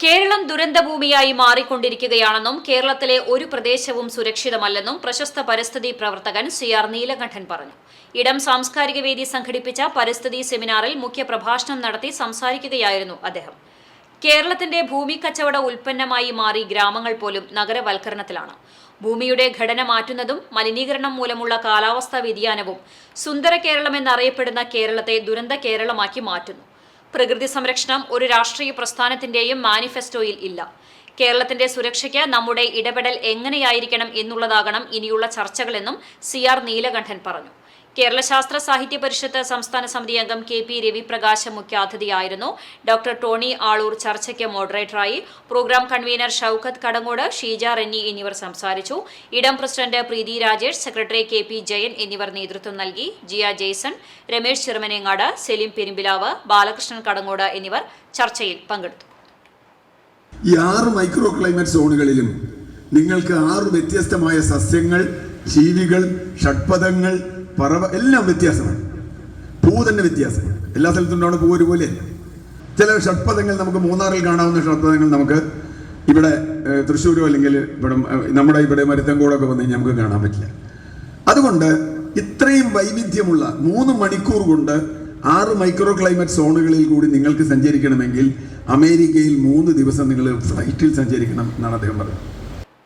കേരളം ദുരന്തഭൂമിയായി മാറിക്കൊണ്ടിരിക്കുകയാണെന്നും കേരളത്തിലെ ഒരു പ്രദേശവും സുരക്ഷിതമല്ലെന്നും പ്രശസ്ത പരിസ്ഥിതി പ്രവർത്തകൻ സി ആർ നീലകണ്ഠൻ പറഞ്ഞു. ഇടം സാംസ്കാരിക വേദി സംഘടിപ്പിച്ച പരിസ്ഥിതി സെമിനാറിൽ മുഖ്യപ്രഭാഷണം നടത്തി സംസാരിക്കുകയായിരുന്നു അദ്ദേഹം. കേരളത്തിന്റെ ഭൂമി കച്ചവട ഉൽപ്പന്നമായി മാറി ഗ്രാമങ്ങൾ പോലും നഗരവൽക്കരണത്തിലാണ്. ഭൂമിയുടെ ഘടന മാറ്റുന്നതും മലിനീകരണം മൂലമുള്ള കാലാവസ്ഥാ വ്യതിയാനവും സുന്ദര കേരളം എന്നറിയപ്പെടുന്ന കേരളത്തെ ദുരന്ത കേരളമാക്കി മാറ്റുന്നു. പ്രകൃതി സംരക്ഷണം ഒരു രാഷ്ട്രീയ പ്രസ്ഥാനത്തിന്റെയും മാനിഫെസ്റ്റോയിൽ ഇല്ല. കേരളത്തിന്റെ സുരക്ഷയ്ക്ക് നമ്മുടെ ഇടപെടൽ എങ്ങനെയായിരിക്കണം എന്നുള്ളതാകണം ഇനിയുള്ള ചർച്ചകളെന്നും സി ആർ നീലകണ്ഠൻ പറഞ്ഞു. കേരള ശാസ്ത്ര സാഹിത്യ പരിഷത്ത് സംസ്ഥാന സമിതി അംഗം കെ പി രവിപ്രകാശ് മുഖ്യാതിഥിയായിരുന്നു. ഡോക്ടർ ടോണി ആളൂർ ചർച്ചയ്ക്ക് മോഡറേറ്ററായി. പ്രോഗ്രാം കൺവീനർ ഷൌക്കത്ത് കടങ്ങോട് ഷീജ റെന്നി എന്നിവർ സംസാരിച്ചു. Idam president Preethi Rajesh secretary K P Jayan എന്നിവർ നേതൃത്വം നൽകി. ജിയ ജെയ്സൺ രമേശ് ചിറമനേങ്ങാട് സെലിം പെരുമ്പിലാവ് ബാലകൃഷ്ണൻ കടങ്ങോട് എന്നിവർ ചർച്ചയിൽ പങ്കെടുത്തു. ഈ ആറ് മൈക്രോ ക്ലൈമറ്റ് സോണുകളിലും നിങ്ങൾക്ക് ആറ് വ്യത്യസ്തമായ സസ്യങ്ങൾ ജീവികൾ ഷഡ്പഥങ്ങൾ പറവ എല്ലാം വ്യത്യാസമാണ്. പൂ തന്നെ വ്യത്യാസമാണ് എല്ലാ സ്ഥലത്തും ഉണ്ടാവുന്ന പൂ ഒരുപോലെയല്ല ചില ഷഡ്പഥങ്ങൾ നമുക്ക് മൂന്നാറിൽ കാണാവുന്ന ഷഡ്പഥങ്ങൾ നമുക്ക് ഇവിടെ തൃശ്ശൂരോ അല്ലെങ്കിൽ ഇവിടെ നമ്മുടെ ഇവിടെ മരുത്തങ്കോടൊക്കെ വന്നു കഴിഞ്ഞാൽ നമുക്ക് കാണാൻ പറ്റില്ല. അതുകൊണ്ട് ഇത്രയും വൈവിധ്യമുള്ള മൂന്ന് മണിക്കൂർ കൊണ്ട് ആറ് മൈക്രോ ക്ലൈമറ്റ് സോണുകളിൽ കൂടി നിങ്ങൾക്ക് സഞ്ചരിക്കണമെങ്കിൽ അമേരിക്കയിൽ മൂന്ന് ദിവസം നിങ്ങൾ ഫ്ലൈറ്റിൽ സഞ്ചരിക്കണം എന്നാണ് അദ്ദേഹം പറഞ്ഞത്.